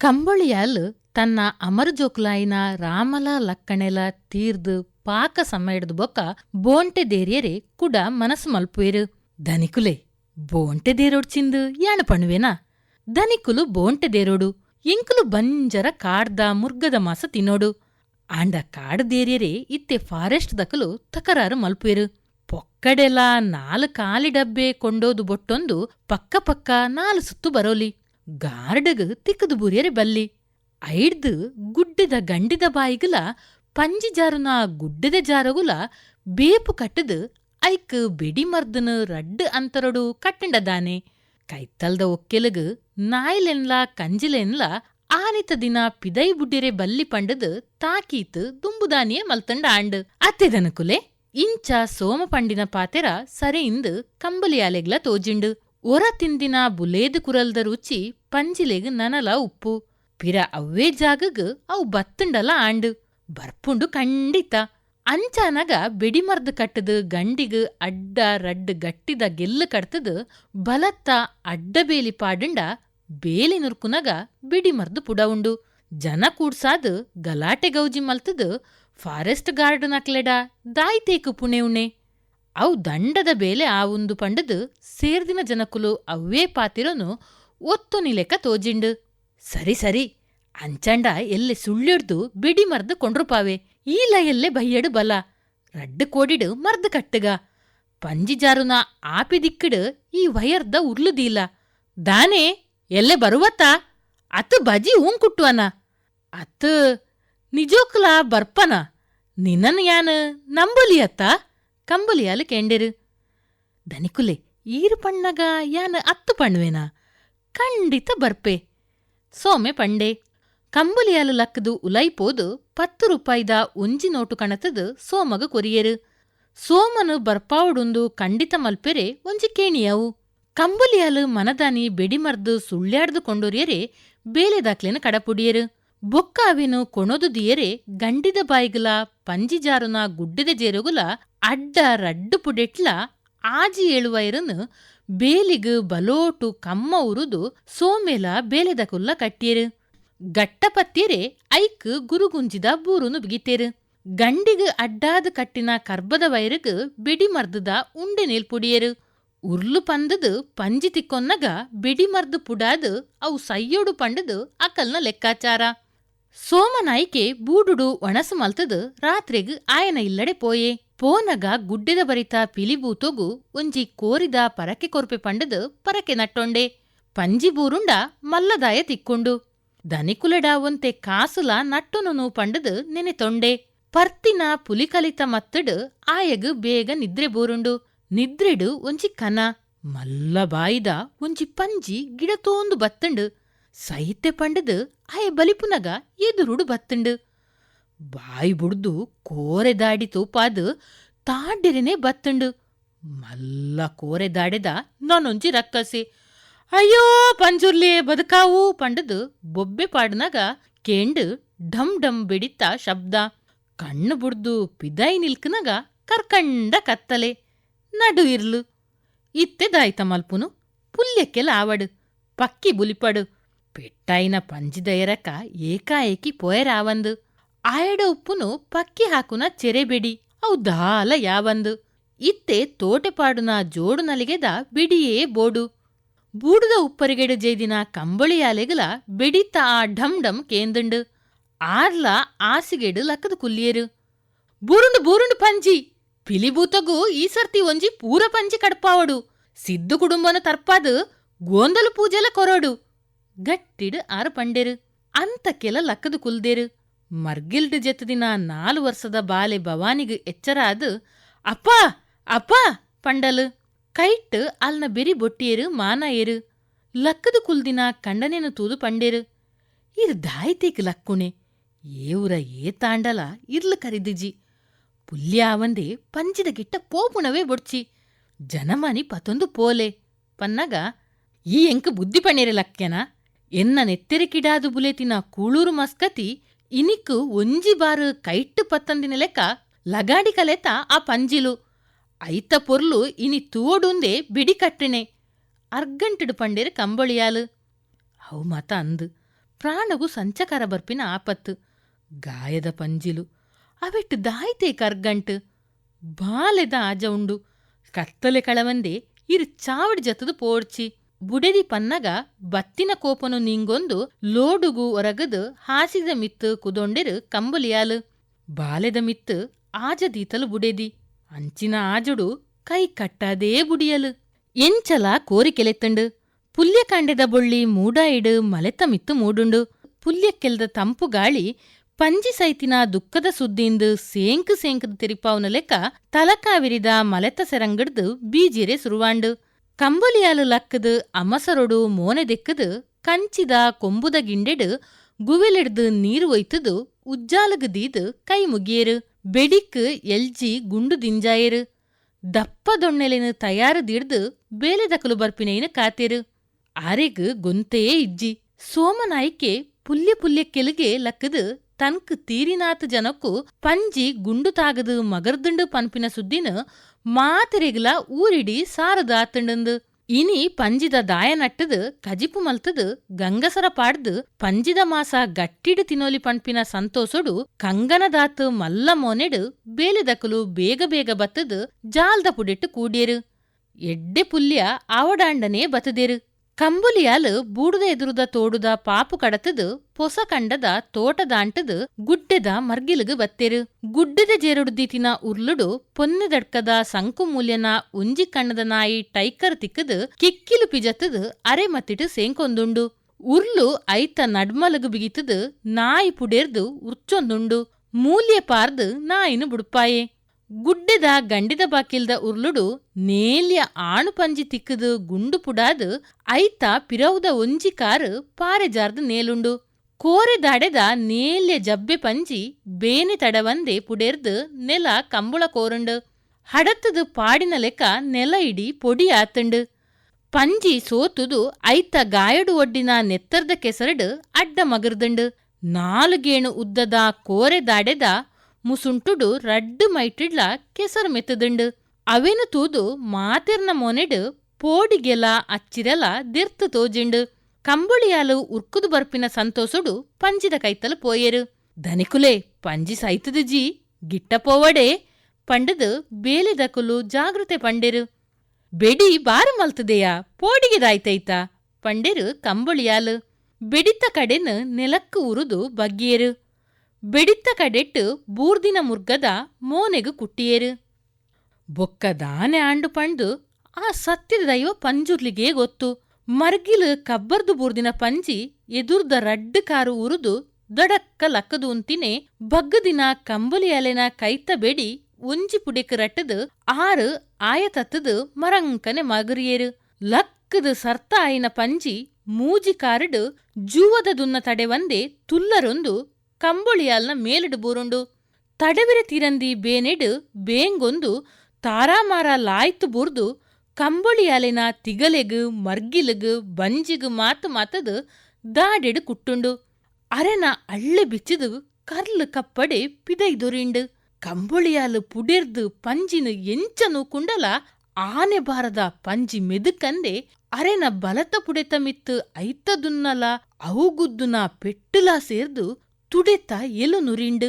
ಕಂಬಳಿಯಾಲ್ ತನ್ನ ಅಮರಜೋಕುಲಾಯಿನ ರಾಮಲ ಲಕ್ಕಣೆಲ ತೀರ್ದು ಪಾಕ ಸಮಯಡ್ದು ಬೊಕ್ಕ ಬೋಂಟೆ ದೇರಿಯರೆ ಕುಡ ಮನಸ್ಸು ಮಲ್ಪುವೆರು. ಧನಿಕುಲೆ ಬೋಂಟೆ ದೇರೋಡ್ ಚಿಂದು ಯಾಣ ಪಣುವೆನಾ? ಧನಿಕುಲು ಬೋಂಟೆ ದೇರೋಡು ಎಂಕುಲು ಬಂಜರ ಕಾಡ್ದ ಮುರ್ಗದ ಮಾಸ ತಿನ್ನೋಡು. ಆಂಡ ಕಾಡು ದೇರಿಯರೆ ಇತ್ತೆ ಫಾರೆಸ್ಟ್ ದಕಲು ತಕರಾರು ಮಲ್ಪುವೆರು. ಪೊಕ್ಕಡೆಲ ನಾಲ್ ಕಾಲಿ ಡಬ್ಬೆ ಕೊಂಡೋದು ಬೊಟ್ಟೊಂದು ಪಕ್ಕ ಪಕ್ಕ ನಾಲ್ ಸುತ್ತು ಬರೋಲಿ. ಗಾರ್ಡಗ್ ತಿಕ್ಕದು ಬುರಿಯರೆ ಬಲ್ಲಿ. ಐಡ್ದು ಗುಡ್ಡದ ಗಂಡಿದ ಬಾಯಿಗಲ, ಪಂಜಿ ಜಾರುನ ಗುಡ್ಡದ ಜಾರಗುಲ, ಬೇಪು ಕಟ್ಟದು ಐಕ್ ಬಿಡಿ ಮರ್ದನ ರಡ್ಡ್ ಅಂತರಡು ಕಟ್ಟಂಡದಾನೆ ಕೈತಲ್ದ ಒಕ್ಕೆಲಗ ನಾಯ್ಲೆನ್ಲ, ಕಂಜಿಲೆನ್ಲ ಆನಿತ ದಿನ ಪಿದೈ ಬುಡ್ಡಿರೆ ಬಲ್ಲಿ ಪಂಡದ್ ತಾಕೀತ್ ದುಂಬುದಾನಿಯೇ ಮಲ್ತಂಡ ಆಂಡ್. ಅತ್ತೆದನಕುಲೆ ಇಂಚ ಸೋಮ ಪಂಡಿನ ಪಾತೆರ ಸರೆಯಿಂದ್ ಕಂಬಲಿಯಾಲೆಗ್ಲ ತೋಜಿಂಡು. ಒರ ತಿಂದಿನ ಬುಲೇದ್ ಕುರಲ್ದ ರುಚಿ ಪಂಜಿಲೆಗ್ ನನಲ ಉಪ್ಪು. ಪಿರ ಅವ್ವೇ ಜಾಗಗ್ ಅವು ಬತ್ತುಂಡಲ ಆಂಡು. ಬರ್ಪುಂಡು ಖಂಡಿತ. ಅಂಚಾನಗ ಬೆಡಿಮರ್ದ್ ಕಟ್ಟದು ಗಂಡಿಗ್ ಅಡ್ಡ ರಡ್ಡ್ ಗಟ್ಟಿದ ಗೆಲ್ಲು ಕಟ್ತದ್ ಬಲತ್ತ ಅಡ್ಡ ಬೇಲಿ ಪಾಡುಂಡ ಬೇಲಿ ನುರ್ಕುನಗ ಬಿಡಿಮರ್ದು ಉಂಡು. ಜನ ಕೂಡ್ಸಾದ್ ಗಲಾಟೆ ಗೌಜಿ ಮಲ್ತದು ಫಾರೆಸ್ಟ್ ಗಾರ್ಡ್ ನಕ್ಲೆಡ ದಾಯ್ತೇಕು ಪುಣೆ ಉಣೆ. ಅವು ದಂಡದ ಬೇಲೆ ಒಂದು ಪಂಡದು ಸೇರ್ದಿನ ಜನಕುಲು ಅವ್ವೇ ಪಾತಿರೋನು ಒತ್ತು ನಿಲೆಕ ತೋಜಿಂಡು. ಸರಿ ಸರಿ, ಅಂಚಂಡ ಎಲ್ಲೆ ಸುಳ್ಳಿಡ್ದು ಬಿಡಿ ಮರ್ದು ಕೊಂಡ್ರುಪಾವೆ, ಈ ಲಯಲ್ಲೇ ಬಯ್ಯಡು ಬಲ, ರಡ್ಡು ಕೋಡಿಡು ಮರ್ದು ಕಟ್ಟುಗ. ಪಂಜಿ ಜಾರುನ ಆಪಿ ದಿಕ್ಕಿಡು ಈ ವಯರ್ದ ಉರ್ಲುದೀಲ ದಾನೆ, ಎಲ್ಲೆ ಬರುವತ್ತಾ? ಅತ್ ಬಜಿ ಹೂಂ ಕುಟ್ಟುವನ. ಅತ್ತು ನಿಜೋಕ್ಲಾ ಬರ್ಪನ ನಿನ್ನನ್ ಯಾನ್ ನಂಬಲಿ ಅತ್ತ? ಕಂಬಲಿಯಾಲು ಕೆಂಡೆರು. ದನಿಕುಲೆ, ಈರು ಪಣ್ಣಗ ಯಾನ್ ಅತ್ತು ಪಣ್ವೆನಾ ಖಂಡಿತ ಬರ್ಪೆ. ಸೋಮೆ ಪಂಡೆ. ಕಂಬುಲಿಯಾಲು ಲಕ್ಕದು ಉಲೈಪೋದು ಪತ್ತು ರೂಪಾಯಿದ ಒಂಜಿ ನೋಟು ಕಣತದು ಸೋಮಗ ಕೊರಿಯರು. ಸೋಮನು ಬರ್ಪಾವುಡುಂದು ಖಂಡಿತ ಮಲ್ಪೆರೆ ಒಂಜಿ ಕೇಣಿಯವು. ಕಂಬುಲಿಯಾಲು ಮನದಾನಿ ಬೆಡಿಮರ್ದು ಸುಳ್ಳ್ಯಾಡ್ದು ಕೊಂಡೊರಿಯರೆ ಬೇಲೆ ದಾಕ್ಲೆನ ಕಡಪುಡಿಯರು. ಬೊಕ್ಕ ಕೊಣದು ದಿಯರೆ ಗಂಡಿದ ಬಾಯಿಗುಲ ಪಂಜಿಜಾರುನ ಗುಡ್ಡದ ಜೇರುಗುಲ ಅಡ್ಡ ರಡ್ಡು ಪುಡೆಟ್ಲ ಆಜಿ ಏಳುವೈರನು ಬೇಲಿಗ ಬಲೋಟು ಕಮ್ಮ ಉರುದು ಸೋಮೇಲ ಬೇಲೆದ ಕುಲ್ಲ ಕಟ್ಟಿಯರು. ಗಟ್ಟಪತ್ತಿಯರೆ ಐಕ್ ಗುರುಗುಂಜಿದ ಬೂರುನು ಬಿಗಿತೇರು. ಗಂಡಿಗ್ ಅಡ್ಡಾದ ಕಟ್ಟಿನ ಕರ್ಬದ ವೈರಗ್ ಬಿಡಿಮರ್ದದ ಉಂಡೆ ನೇಲ್ಪುಡಿಯರು ಉರ್ಲು ಪಂದದು ಪಂಜಿ ತಿಕ್ಕೊನ್ನಗ ಬಿಡಿಮರ್ದು ಪುಡಾದು ಅವು ಸೈಯೋಡು ಪಂಡದು ಅಕಲ್ನ ಲೆಕ್ಕಾಚಾರ. ಸೋಮನಾಯ್ಕೆ ಬೂಡುಡು ಒಣಸು ಮಲ್ತದು ರಾತ್ರಿಗ್ ಆಯನ ಇಲ್ಲಡೆ ಪೋಯೆ. ಪೋನಗ ಗುಡ್ಡೆದ ಬರಿತ ಪಿಲಿಬೂತೊಗು ಒಂಜಿ ಕೋರಿದ ಪರಕೆ ಕೊರ್ಪೆ ಪಂಡದು ಪರಕೆ ನಟ್ಟೊಂಡೆ. ಪಂಜಿ ಬೂರುಂಡ ಮಲ್ಲದಾಯ ತಿಕ್ಕೊಂಡು. ದನಿಕುಲೆಡ ಒಂತೆ ಕಾಸುಲ ನಟ್ಟುನು ಪಂಡದು ನೆನೆ ತೊಂಡೆ. ಪರ್ತಿನ ಪುಲಿಕಲಿತ ಮತ್ತಡು ಆಯಗ್ ಬೇಗ ನಿದ್ರೆ ಬೂರುಂಡು. ನಿದ್ರೆಡು ಒಂಜಿ ಕನ. ಮಲ್ಲ ಬಾಯಿದ ಒಂಜಿ ಪಂಜಿ ಗಿಡ ತೋಂದು ಬತ್ತಂಡು. ಸೈತೆ ಪಂಡದ ಆಯ ಬಲಿಪುನಗ ಎದುರುಡು ಬತ್ತಂಡು. ಬಾಯಿ ಬುಡ್ದು ಕೋರೆ ದಾಡಿ ತೂಪಾದು ತಾಡಿರೆನೆ ಬತ್ತಂಡು. ಮಲ್ಲ ಕೋರೆ ದಾಡೆದ ನಾನೊಂಜಿ ರಕ್ಕಸಿ. ಅಯ್ಯೋ ಪಂಜುರ್ಲಿ ಬದುಕಾವು ಪಂಡದು ಬೊಬ್ಬೆ ಪಾಡ್ನಾಗ ಕೇಂಡು ಢಮ್ ಢಮ್ ಬಿಡಿತ ಶಬ್ದ. ಕಣ್ಣು ಬುಡ್ದು ಪಿದೈ ನಿಲ್ಕನಾಗ ಕರ್ಕಂಡ ಕತ್ತಲೆ. ನಡು ಇರ್ಲು. ಇತ್ತೆದಾಯ್ತ ಮಲ್ಪುನು. ಪುಲ್ಯಕ್ಕೆಲ ಆವಡು ಪಕ್ಕಿ ಬುಲಿಪಡು. ಪೆಟ್ಟಾಯಿನ ಪಂಜಿದಯರಕ ಏಕಾಏಕಿ ಪೊಯರಾವಂದು ಆಯಡ ಉಪ್ಪುನು ಪಕ್ಕಿ ಹಾಕುನ ಚೆರೆಬೆಡಿ ಅವು ದಾಲ ಯಾವಂದು. ಇತ್ತೆ ತೋಟೆಪಾಡುನ ಜೋಡು ನಲಿಗೆದ ಬಿಡಿಯೇ ಬೋಡು. ಬೂಡುದ ಉಪ್ಪರಿಗೆಡು ಜೇದಿನ ಕಂಬಳಿಯಾಲೆಗಲ ಬೆಡಿತ ಆ ಢಮ್ ಢಮ್ ಕೇಂದುಂಡು. ಆರ್ಲ ಆಸಿಗೆಡು ಲಕ್ಕದ ಕುಲ್ಲಿಯರು. ಬೂರುಂಡು ಬೂರುಂಡು ಪಂಜಿ ಪಿಲಿಬೂತಗೂ ಈ ಸರ್ತಿ ಒಂಜಿ ಪೂರ ಪಂಜಿ ಕಡ್ಪಾವಡು. ಸಿದ್ದು ಕುಡುಂಬನ ತರ್ಪಾದು ಗೋಂದಲು ಪೂಜೆಲ ಕೊರೋಡು. ಗಟ್ಟಿಡು ಆರು ಪಂಡೆರು. ಅಂತಕ್ಕೆಲ ಲಕ್ಕದು ಕುಲ್ದೇರು. ಮರ್ಗಿಲ್ಡ್ ಜೆತ್ತದಿನ ನಾಲ್ ವರ್ಷದ ಬಾಲೆ ಭವಾನಿಗ್ ಎಚ್ಚರಾದು ಅಪ್ಪ ಅಪ್ಪ! ಪಂಡಲು. ಕೈಟ್ ಅಲ್ನ ಬೆರಿ ಬೊಟ್ಟಿಯರು, ಮಾನ ಏರು. ಲಕ್ಕದು ಕುಲ್ದಿನ ಕಂಡನೇನು ತೂದು ಪಂಡೇರು. ಇರ್ ದಾಯ್ತೇಕ್ ಲಕ್ಕುಣೆ. ಏವುರ ಏ ತಾಂಡಲ, ಇರ್ಲ ಕರಿದಿಜಿ ಪುಲ್ಯಾವಂದೆ ಪಂಚಿದ ಗಿಟ್ಟ ಪೋಪುಣವೇ ಬೊಡ್ಚಿ. ಜನಮನಿ ಪತೊಂದು ಪೋಲೆ. ಪನ್ನಗ, ಈ ಎಂಕ್ ಬುದ್ಧಿ ಪಣೇರೆ ಲಕ್ಕೆನ ಎನ್ನ ನೆತ್ತೆರೆಕಿಡಾದು ಬುಲೆತಿನ ಕೂಳೂರು ಮಸ್ಕತಿ ಇನಿಕ್ಕು ಒಂಜಿ ಬಾರು ಕೈಟ್ಟು ಪತ್ತಂದಿನ ಲೆಕ್ಕ ಲಗಾಡಿ ಕಲೆತ ಆ ಪಂಜಿಲು. ಐತ ಪೊರ್ಲು ಇನಿ ತೂವಡುಂದೆ ಬಿಡಿ ಕಟ್ಟಿಣೆ. ಅರ್ಗಂಟಿಡು ಪಂಡೇರು ಕಂಬಳಿಯಾಲು. ಅವು ಮಾತ ಅಂದು. ಪ್ರಾಣಗು ಸಂಚಕರ ಬರ್ಪಿನ ಆಪತ್ತು. ಗಾಯದ ಪಂಜಿಲು. ಅವೆಟ್ಟು ದಾಯ್ತೆ ಕರ್ಗಂಟು ಬಾಲೆದ ಆಜ ಉಂಡು. ಕತ್ತಲೆ ಕಳವಂದೆ ಇರು ಚಾವಡಿ ಜತದು ಪೋಡ್ಚಿ. ಬುಡೆದಿ ಪನ್ನಗ ಬತ್ತಿನ ಕೋಪನು ನಿಂಗೊಂದು ಲೋಡುಗು ಒರಗದು ಹಾಸಿದ ಮಿತ್ತು ಕುದೊಂಡೆರು ಕಂಬುಲಿಯಾಲು. ಬಾಲೆದ ಮಿತ್ತು ಆಜದೀತಲು ಬುಡೆದಿ, ಅಂಚಿನ ಆಜುಡು ಕೈ ಕಟ್ಟಾದೇ ಬುಡಿಯಲು. ಎಂಚಲ ಕೋರಿಕೆಲೆತ್ತಂಡು, ಪುಲ್ಯ ಕಂಡೆದ ಬೊಳ್ಳಿ ಮೂಡಾಯಿಡು ಮಲೆತ ಮಿತ್ತು ಮೂಡುಂಡು. ಪುಲ್ಯಕ್ಕೆಲ್ದ ತಂಪು ಗಾಳಿ ಪಂಜಿ ಸೈತಿನ ದುಃಖದ ಸುದ್ದಿಂದು ಸೇಂಕು ಸೇಂಕದ ತಿರಿಪಾವ್ನ ಲೆಕ್ಕ ತಲಕಾವಿರಿದ ಮಲೆತ ಸೆರಂಗಡ್ದು ಬೀಜಿರೆ ಸುರುವಾಂಡು. ಕಂಬುಲಿಯಾಲು ಲಕ್ಕದು, ಅಮಸರೊಡು ಮೋನೆದೆಕ್ಕದು ಕಂಚಿದ ಕೊಂಬುದ ಗಿಂಡೆಡು, ಗುವಿಲಿಡ್ದು ನೀರು ಒಯ್ತದು, ಉಜ್ಜಾಲಗು ದೀದು ಕೈ ಮುಗಿಯೇರು ಬೆಡಿಕ್ ಎಲ್ಜಿ ಗುಂಡು ದಿಂಜಾಯೇರು. ದಪ್ಪ ದೊಣ್ಣೆಲೆನು ತಯಾರು ದಿಡ್ದು ಬೇಲೆದಕಲು ಬರ್ಪಿನೇನು ಕಾತೇರು. ಇಜ್ಜಿ. ಸೋಮನಾಯ್ಕೆ ಪುಲ್ಯ ಪುಲ್ಯ ಕೆಲಗೆ ಲಕ್ಕದು ತನ್ಕ್ ತೀರಿನಾತ್ ಜನಕ್ಕೂ ಪಂಜಿ ಗುಂಡು ತಾಗದು ಮಗರ್ದುಂಡು ಪನ್ಪಿನ ಸುದ್ದಿನ ಮಾತೆರೆಗ್ಲ ಊರಿಡಿ ಸಾರದು ಆತಂಡಂದು ಇನಿ ಪಂಜಿದ ದಾಯ ನಟ್ಟದು, ಕಜಿಪು ಮಲ್ತದು, ಗಂಗಸರ ಪಾಡ್ದು, ಪಂಜಿದ ಮಾಸ ಗಟ್ಟಿಡು ತಿನೋಲಿ ಪಂಪಿನ ಸಂತೋಷಡು ಕಂಗನದಾತ್ ಮಲ್ಲ ಮೋನೆಡು ಬೇಲಿದಕಲು ಬೇಗ ಬೇಗ ಬತ್ತದು, ಜಾಲ್ದ ಪುಡಿಟ್ಟು ಕೂಡ್ಯರು. ಎಡ್ಡೆ ಪುಲ್ಯ ಅವಡಾಂಡನೆ ಬತದೇರು ಕಂಬುಲಿಯಾಲು ಬೂಡುದ ಎದುರುದ ತೋಡುದ ಪಾಪು ಕಡತದು, ಪೊಸ ಕಂಡದ ತೋಟದಾಂಟದು ಗುಡ್ಡೆದ ಮರ್ಗಿಲುಗು ಬತ್ತೆರು. ಗುಡ್ಡದ ಜೇರುಡ್ದಿತಿನ ಉರ್ಲುಡು ಪೊನ್ನೆದಡ್ಕದ ಸಂಕುಮೂಲ್ಯನ ಉಂಜಿ ಕಣ್ಣದ ನಾಯಿ ಟೈಕರ್ ತಿಕ್ಕದು, ಕಿಕ್ಕಿಲು ಪಿಜತ್ತದು ಅರೆ ಮತ್ತಿಟ್ಟು ಸೇಂಕೊಂದುಂಡು. ಉರ್ಲು ಐತ ನಡ್ಮಲಗು ಬಿಗಿತದು ನಾಯಿ ಪುಡೇರ್ದು ಉರ್ಚೊಂದುಂಡು. ಮೂಲ್ಯ ಪಾರ್ದು ನಾಯಿನು ಬುಡುಪಾಯೆ ಗುಡ್ಡೆದ ಗಂಡಿದ ಬಾಕಿಲ್ದ ಉರ್ಲುಡು ನೇಲ್ಯ ಆಣು ಪಂಜಿ ತಿಕ್ಕದು ಗುಂಡು ಪುಡಾದು ಐತ ಪಿರವುದ ಒಂಜಿ ಕಾರು ಪಾರೆಜಾರ್ದು ನೇಲುಂಡು. ಕೋರೆ ದಾಡೆದ ನೇಲ್ಯ ಜಬ್ಬೆ ಪಂಜಿ ಬೇನೆ ತಡವಂದೆ ಪುಡೆರ್ದು ನೆಲ ಕಂಬುಳ ಕೋರುಂಡು. ಹಡತ್ತದು ಪಾಡಿನ ಲೆಕ್ಕ ನೆಲ ಇಡಿ ಪೊಡಿ ಆತಂಡು. ಪಂಜಿ ಸೋತುದು ಐತ ಗಾಯಡು ಒಡ್ಡಿನ ನೆತ್ತರ್ದ ಕೆಸರಡು ಅಡ್ಡ ಮಗರ್ದಂಡು. ನಾಲುಗೇಣು ಉದ್ದದ ಕೋರೆ ದಾಡೆದ ಮುಸುಂಟುಡು ರಡ್ಡು ಮೈಟಿಡ್ಲ ಕೆಸರು ಮೆತ್ತದುಂಡು. ಅವೇನು ತೂದು ಮಾತಿರ್ನ ಮೊನೆಡು ಪೋಡಿಗೆಲ ಅಚ್ಚಿರಲ ದಿರ್ತ ತೋಜಿಂಡು. ಕಂಬಳಿಯಾಲು ಉರ್ಕುದು ಬರ್ಪಿನ ಸಂತೋಷುಡು ಪಂಜಿದ ಕೈತಲು ಪೋಯೆರು. ಧನಿಕುಲೆ ಪಂಜಿ ಸೈತದು ಜಿ, ಗಿಟ್ಟ ಪೋವಡೆ, ಪಂಡದು ಬೇಲಿದಕುಲು ಜಾಗೃತೆ ಪಂಡೆರು. ಬೆಡಿ ಬಾರ ಮಲ್ತದೆಯಾ ಪೋಡಿಗೆದಾಯ್ತೈತ ಪಂಡೆರು ಕಂಬಳಿಯಾಲು ಬೆಡಿತ ಕಡೆನು ನೆಲಕ್ಕು ಉರುದು ಬಗ್ಗಿಯರು ಬೆಡಿತ್ತ ಕಡೆಟ್ಟು ಬೂರ್ದಿನ ಮುರ್ಗದ ಮೋನೆಗು ಕುಟ್ಟಿಯೇರು. ಬೊಕ್ಕ ದಾನೆ ಆಂಡು ಪಂಡು ಆ ಸತ್ಯದ ದೈವ ಪಂಜುರ್ಲಿಗೆ ಗೊತ್ತು. ಮರ್ಗಿಲು ಕಬ್ಬರ್ದು ಬೂರ್ದಿನ ಪಂಜಿ ಎದುರ್ದ ರಡ್ಡು ಕಾರು ಉರುದು ದಡಕ್ಕ ಲಕ್ಕದು ಉಂತಿನೆ ಬಗ್ಗದಿನ ಕಂಬಲಿ ಅಲೆನ ಕೈತ ಬೆಡಿ ಒಂಜಿ ಪುಡಿಕ್ ರಟ್ಟದು ಆರು ಆಯತತ್ತದು ಮರಂಕನೆ ಮಗರಿಯೇರು. ಲಕ್ಕದು ಸರ್ತ ಆಯಿನ ಪಂಜಿ ಮೂಜಿ ಕಾರಡು ಜೂವದ ದುನ್ನ ತಡೆವಂದೆ ತುಲ್ಲರೊಂದು ಮೇಲಿಡು ಬೂರುಂಡು. ತಡವಿರ ತಿರಂದಿ ಬೇನೆಡು ಬೇಂಗೊಂದು ತಾರಾಮಾರ ಲಾಯ್ತು ಬೂರ್ದು. ಕಂಬೊಳಿಯಾಲಿನ ತಿಗಲೆಗು, ಮರ್ಗಿಲಗು, ಬಂಜಿಗು ಮಾತು ಮಾತದು ದಾಡೆಡು ಕುಟ್ಟುಂಡು. ಅರೆನ ಅಳ್ಳೆ ಬಿಚ್ಚಿದು ಕರ್ಲು ಕಪ್ಪಡೆ ಪಿದೈದೊರಿಂಡು. ಕಂಬೊಳಿಯಾಲು ಪುಡೆರ್ದು ಪಂಜಿನು ಎಂಚನು ಕುಂಡಲ ಆನೆ ಬಾರದ ಪಂಜಿ ಮೆದುಕಂದೆ ಅರೆನ ಬಲತ ಪುಡೆತ ಮಿತ್ತು ಐತದುನ್ನಲ ಅವುಗುದ್ದುನ ಪೆಟ್ಟುಲ ಸೇರ್ದು ತುಡೆತ ಎಲು ನುರಿಂಡು.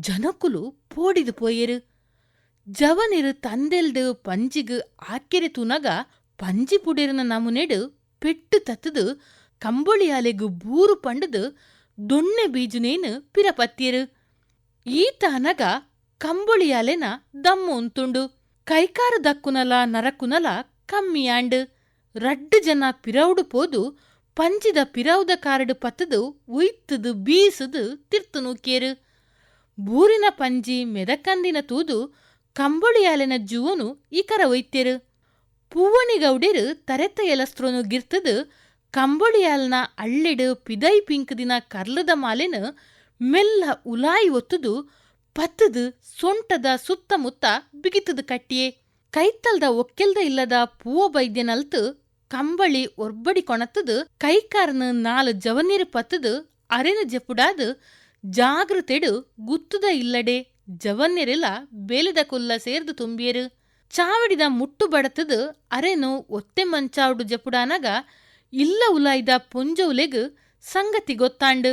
ಜನಕುಲು ಪೋಡಿದು ಪೋಯೆರು. ಜವನಿರು ತಂದೆಲ್ದು ಪಂಜಿಗು ಆಕೆರೆ ತುನಗ ಪಂಜಿ ಪುಡಿರನ ನಮುನೆಡು ಪೆಟ್ಟು ತತ್ತದು ಕಂಬೊಳಿಯಾಲೆಗು ಬೂರು ಪಂಡದು ದೊಣ್ಣೆ ಬೀಜುನೇನು ಪಿರಪತ್ತಿಯರು. ಈತ ಅನಗ ಕಂಬೊಳಿಯಾಲೆನ ದಮ್ಮು ಉಂತುಂಡು. ಕೈಕಾರ ದಕ್ಕುನಲ ನರಕುನಲ ಕಮ್ಮಿಯಾಂಡು. ರಡ್ಡು ಜನ ಪಿರೌಡು ಪೋದು ಪಂಜಿದ ಪಿರೌದ ಕಾರಡು ಪತ್ತದು, ಉಯ್ತದು, ಬೀಸದು ತಿರ್ತು ನೂಕೇರು. ಬೂರಿನ ಪಂಜಿ ಮೆದಕಂದಿನ ತೂದು, ಕಂಬೊಳಿಯಾಲಿನ ಜೂವನು ಇಕರ ಒಯ್ತೆರು. ಪೂವಣಿಗೌಡೆರು ತರೆತ ಎಲಸ್ತ್ರೋನು ಗಿರ್ತದು, ಕಂಬಳಿಯಾಲ್ನ ಅಳ್ಳಿಡು ಪಿದೈ ಪಿಂಕದಿನ ಕರ್ಲದ ಮಾಲೆನ ಮೆಲ್ಲ ಉಲಾಯಿ ಒತ್ತುದು, ಪತ್ತದು ಸೊಂಟದ ಸುತ್ತಮುತ್ತ ಬಿಗಿತದು ಕಟ್ಟಿಯೇ. ಕೈತಲ್ದ ಒಕ್ಕೆಲ್ದ ಇಲ್ಲದ ಪೂವ ಬೈದ್ಯನಲ್ತು ಕಂಬಳಿ ಒರ್ಬಡಿ கொணத்தது கைக்காரனு நாலு ஜவநீர் ಪತ್ತದು, ಅರೆನ ಜಪುಡಾದು ಜಾಗೃತೆಡು ಗುತ್ತುದ ಇಲ್ಲಡೆ ಜವನ್ಯರೆಲ್ಲ ಬೇಲದ ಕುಲ್ಲ ಸೇರ್ದು ತುಂಬಿಯರು. ಚಾವಡಿದ ಮುಟ್ಟು ಬಡತದು ಅರೆನು ಒತ್ತೆ ಮಂಚಾವುಡು ಜಪುಡಾನಾಗ ಇಲ್ಲ ಉಲಾಯ್ದ ಪುಂಜೌಲೆಗ ಸಂಗತಿ ಗೊತ್ತಾಂಡು.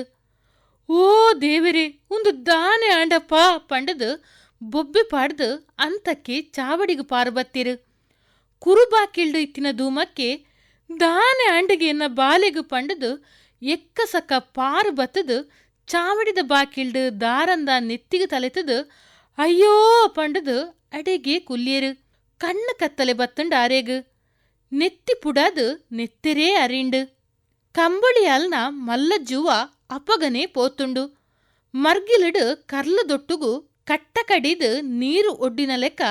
ಓ ದೇವರೇ, ಒಂದು ದಾನೆ ಆಂಡಪ್ಪ ಪಂಡದು, ಬೊಬ್ಬೆ ಪಾಡ್ದು ಅಂತಕ್ಕೆ ಚಾವಡಿಗು ಪಾರು ಬತ್ತಿರು. ಕುರುಬಾಕಿಲ್ಡು ಇತ್ತಿನ ಧೂಮಕ್ಕೆ ದಾನೆ ಆಂಡಗೆ ಎನ್ನ ಬಾಲೆಗು ಪಂಡದು ಎಕ್ಕಸಕ ಪಾರು ಬತ್ತದು ಚಾವಡಿದ ಬಾಕಿಲ್ಡು ದಾರಂದ ನೆತ್ತಿಗೆ ತಲೆತದು ಅಯ್ಯೋ ಪಂಡದು ಅಡೆಗೆ ಕುಲ್ಯರು ಕಣ್ಣು ಕತ್ತಲೆ ಬತ್ತಂಡು ಆರೇಗು ನೆತ್ತಿ ಪುಡಾದು ನೆತ್ತೆರೇ ಅರಿಂಡು ಕಂಬಳಿಯಾಲ್ನ ಮಲ್ಲ ಜುವ ಅಪಗನೆ ಪೋತುಂಡು ಮರ್ಗಿಲಡು ಕರ್ಲದೊಟ್ಟುಗು ಕಟ್ಟ ಕಡಿದು ನೀರು ಒಡ್ಡಿನ ಲೆಕ್ಕ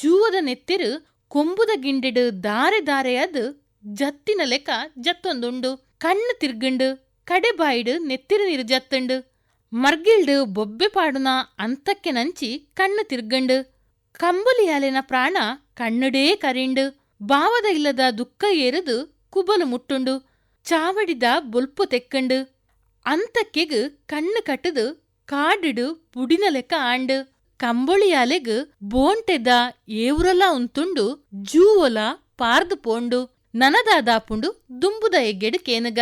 ಜೂವದ ನೆತ್ತೆರು ಕೊಂಬುದ ಗಿಂಡಿಡು ದಾರೆ ದಾರೆಯಾದು ಜತ್ತಿನ ಲೆಕ್ಕ ಜತ್ತೊಂದುಂಡು. ಕಣ್ಣು ತಿರ್ಗಂಡು, ಕಡೆ ಬಾಯಿಡು ನೆತ್ತಿರು ನೀರು ಜತ್ತುಂಡು. ಮರ್ಗಿಲ್ಡು ಬೊಬ್ಬೆ ಪಾಡುನ ಅಂತಕ್ಕೆ ನಂಚಿ ಕಣ್ಣು ತಿರ್ಗಂಡು. ಕಂಬುಲಿಯಾಲಿನ ಪ್ರಾಣ ಕಣ್ಣುಡೇ ಕರಿಂಡು. ಭಾವದ ಇಲ್ಲದ ದುಃಖ ಏರದು ಕುಬಲು ಮುಟ್ಟುಂಡು. ಚಾವಡಿದ ಬೊಲ್ಪು ತೆಕ್ಕಂಡು. ಅಂತಕ್ಕೆಗ್ ಕಣ್ಣು ಕಟ್ಟದು ಕಾಡಿಡು ಪುಡಿನ ಲೆಕ್ಕ ಆಂಡು. ಕಂಬಳಿಯಾಲೆಗ್ ಬೋಂಟೆದ ಏವ್ರಲ್ಲ ಉಂತುಂಡು ಜೂವೊಲ ಪಾರ್ದು ಪೋಂಡು ನನದಾದಾಪುಂಡು ದುಂಬುದ ಎಗ್ಗೆಡು ಕೇನುಗ.